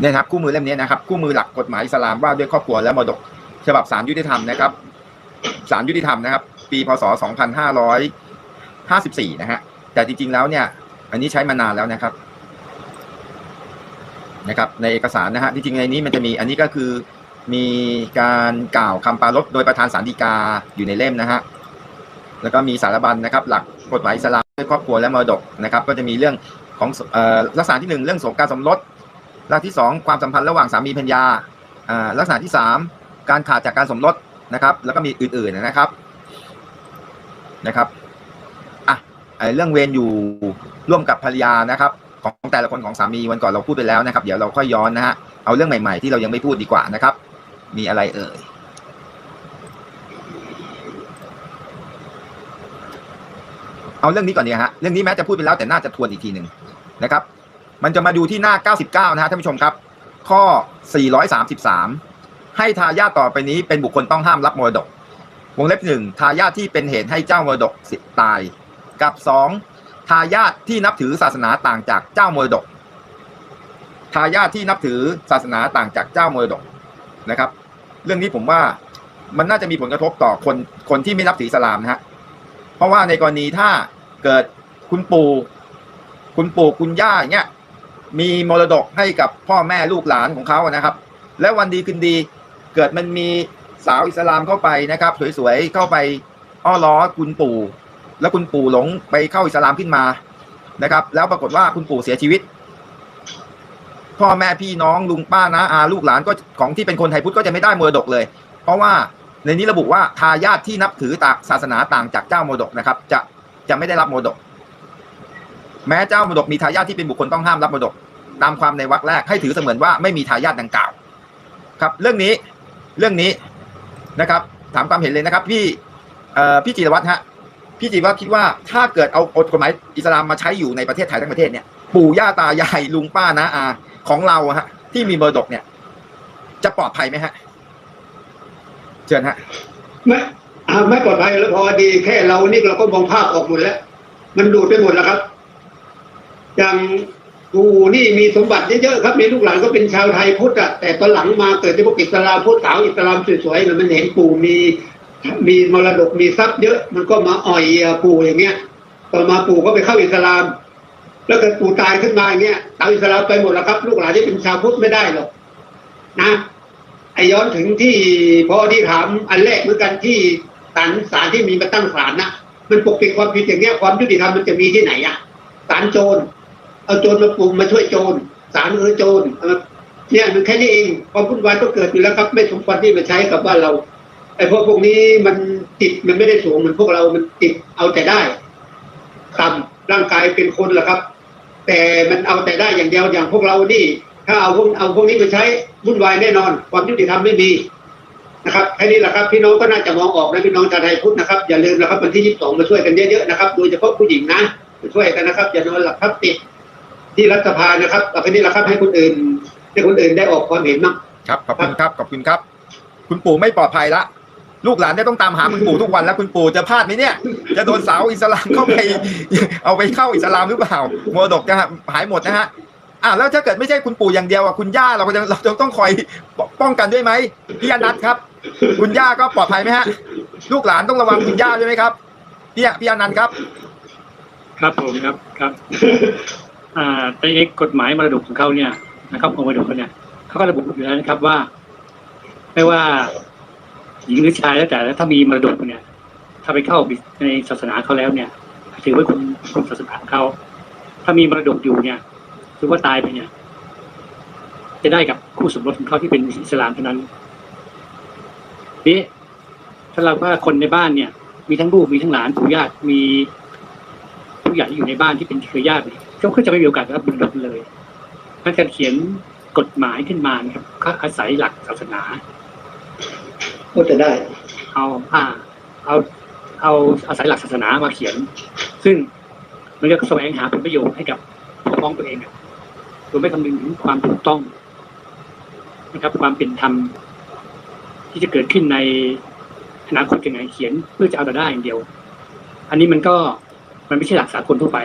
เนี่ยครับคู่มือเล่มนี้นะครับคู่มือหลักกฎหมายอิสลามว่าด้วยครอบครัวและมรดก ฉบับศาลยุติธรรมนะครับศาลยุติธรรมนะครับ ปีพศ 2554 นะฮะแต่จริงๆแล้วเนี่ย อันนี้ใช้มานานแล้วนะครับ นะครับ ในเอกสารนะฮะจริงๆในนี้มันจะมีอันนี้ก็คือมีการกล่าวคำปรารภโดยประธานศาลฎีกาอยู่ในเล่มนะฮะแล้วก็มีสารบัญนะครับ หลักกฎหมายอิสลามด้วยครอบครัวและมรดกนะครับ ก็จะมีเรื่องของเอ่อลักษณะที่หนึ่งเรื่องสงการสมรส ลักษณะที่สองความสัมพันธ์ระหว่างสามีภรรยาอ่าลักษณะที่สามการขาดจากการสมรสนะครับ แล้วก็มีอื่นๆนะครับนะครับอะไอ้เรื่องเวรอยู่ร่วมกับภรรยานะครับ ของแต่ละคนของสามีวันก่อนเราพูดไปแล้วนะครับ เดี๋ยวเราค่อยย้อนนะฮะเอาเรื่องใหม่ๆที่เรายังไม่พูดดีกว่านะครับ มีอะไรเอ่ยเอาเรื่องนี้ก่อนดีฮะเรื่องนี้แม้จะพูดไปแล้วแต่น่าจะทวนอีกทีหนึ่งนะครับ มันจะมาดูที่หน้า 99 นะฮะท่านผู้ชมครับ ข้อ 433 ให้ทายาทต่อไปนี้เป็นบุคคลต้องห้ามรับมรดก วงเล็บหนึ่งทายาทที่เป็นเหตุให้เจ้ามรดกตาย กับสองทายาทที่นับถือศาสนาต่างจากเจ้ามรดก ทายาทที่นับถือศาสนาต่างจากเจ้ามรดกนะครับ เรื่องนี้ผมว่ามันน่าจะมีผลกระทบต่อคนคนที่ไม่นับถืออิสลามนะฮะ เพราะว่าในกรณีถ้าเกิดคุณปู่คุณปู่คุณย่าอย่างเงี้ย มีมรดกให้กับพ่อแม่ลูกหลานของเขานะครับ แล้ววันดีคืนดีเกิดมันมีสาวอิสลามเข้าไปนะครับ สวยๆเข้าไปอ้อล้อคุณปู่ แล้วคุณปู่หลงไปเข้าอิสลามขึ้นมานะครับ แล้วปรากฏว่าคุณปู่เสียชีวิต พ่อแม่พี่น้องลุงป้านะอาลูกหลานก็ของที่เป็นคนไทยพุทธก็จะไม่ได้มรดกเลย เพราะว่าในนี้ระบุว่าทายาทที่นับถือตากศาสนาต่างจากเจ้ามรดกนะครับ จะจะไม่ได้รับมรดก แม้เจ้ามรดกมีทายาทที่เป็นบุคคลต้องห้ามรับมรดก ตามความในวรรคแรกให้ถือเสมือนว่าไม่มีทายาทดังกล่าว ครับ เรื่องนี้เรื่องนี้นะครับ ถามความเห็นเลยนะครับ พี่พี่จิรวัตรฮะพี่จิรวัตรคิดว่าถ้าเกิดเอากฎหมายอิสลามมาใช้อยู่ในประเทศไทยทั้งประเทศเนี่ยปู่ย่าตายายลุงป้านะอาของเราฮะ ที่มีมรดกเนี่ย จะปลอดภัยไหมฮะเชิญฮะไม่ไม่ปลอดภัยแล้วพอดีแค่เรานี่เราก็มองภาพออกหมดแล้ว มันดูดไปหมดแล้วครับ อย่างปู่นี่มีสมบัติเยอะๆครับมีลูกหลานก็เป็นชาวไทยพุทธอะแต่ตอนหลังมาเกิดที่พวกอิสลามพุทธสาวอิสลามสวยๆเนี่ยมันเห็นปู่มีมีมรดกมีทรัพย์เยอะ มันก็มาอ่อยปู่อย่างเงี้ยต่อมาปู่ก็ไปเข้าอิสลาม แล้วเกิดปู่ตายขึ้นมาอย่างเงี้ยชาวอิสลามไปหมดแล้วครับ ลูกหลานที่เป็นชาวพุทธไม่ได้หรอกนะไอย้อนถึงที่พอที่ถามอันแรกเหมือนกันที่ศาลศาลที่มีมาตั้งศาลนะมันปกปิดความผิดอย่างเงี้ยความยุติธรรมมันจะมีที่ไหนอะศาลโจร เอาโจรมาปลุมมาช่วยโจรศาลเออโจรเนี่ยมันแค่นี้เองความวุ่นวายก็เกิดอยู่แล้วครับไม่สมควรที่มาใช้กับบ้านเราไอ้พวกพวกนี้มันติดมันไม่ได้สูงเหมือนพวกเรา มันติดเอาแต่ได้ต่ำร่างกายเป็นคนแหละครับ แต่มันเอาแต่ได้อย่างเดียวอย่างพวกเรานี่ ถ้าเอาพวกเอาพวกนี้มาใช้วุ่นวายแน่นอน ความยุติธรรมไม่มีนะครับแค่นี้แหละครับพี่น้องก็น่าจะมองออกนะพี่น้องชาวไทยพุทธนะครับอย่าลืมนะครับวันที่ยี่สิบสองมาช่วยกันเยอะๆนะครับโดยเฉพาะผู้หญิงนะมาช่วยกันนะครับอย่านอนหลับพับติด ที่รัฐสภานะครับต่อไปนี้แหละครับให้คนอื่นให้คนอื่นได้ออกความเห็นบ้างครับขอบคุณครับขอบคุณครับ คุณปู่ไม่ปลอดภัยละลูกหลานเนี่ยต้องตามหาคุณปู่ทุกวันแล้วคุณปู่จะพลาดไหมเนี่ย จะโดนสาวอิสลามเข้าไปเอาไปเข้าอิสลามหรือเปล่ามรดกจะหายหมดนะฮะอ่าแล้วถ้าเกิดไม่ใช่คุณปู่อย่างเดียวอะคุณย่าเราก็จะเราจะต้องคอยป้องกันด้วยไหมพี่อนัทครับ คุณย่าก็ปลอดภัยไหมฮะ ลูกหลานต้องระวังคุณย่าด้วยไหมครับพี่พี่อนันต์ครับ ครับผมครับครับ อ่าในเอกกฎหมายมรดกของเขาเนี่ยนะครับของมรดกเขาเนี่ยเขาก็ระบุอยู่แล้วนะครับว่า ไม่ว่าหญิงหรือชายแล้วแต่ถ้ามีมรดกเนี่ย ถ้าไปเข้าในศาสนาเขาแล้วเนี่ย ถือว่าคุณคุณศาสนาเขาถ้ามีมรดกอยู่เนี่ยหรือว่าตายไปเนี่ย จะได้กับคู่สมรสของเขาที่เป็นอิสลามเท่านั้นนี่ถ้าเราว่าคนในบ้านเนี่ย มีทั้งลูกมีทั้งหลานปู่ญาติมีผู้ใหญ่ที่อยู่ในบ้านที่เป็นเครือญาติเนี่ย เขาก็จะไม่มีโอกาสได้รับบุญรับเลยท่านการเขียนกฎหมายขึ้นมานะครับก็อาศัยหลักศาสนาก็จะได้ เอาอ่าเอาเอาอาศัยหลักศาสนามาเขียน ซึ่งมันก็แสวงหาผลประโยชน์ให้กับพวกพ้องตัวเองอะโดยไม่คำนึงถึงความถูกต้องนะครับ ความเป็นธรรมที่จะเกิดขึ้นในอนาคตยังไงเขียนเพื่อจะเอาแต่ได้อย่างเดียว อันนี้มันก็มันไม่ใช่หลักสากลทั่วไป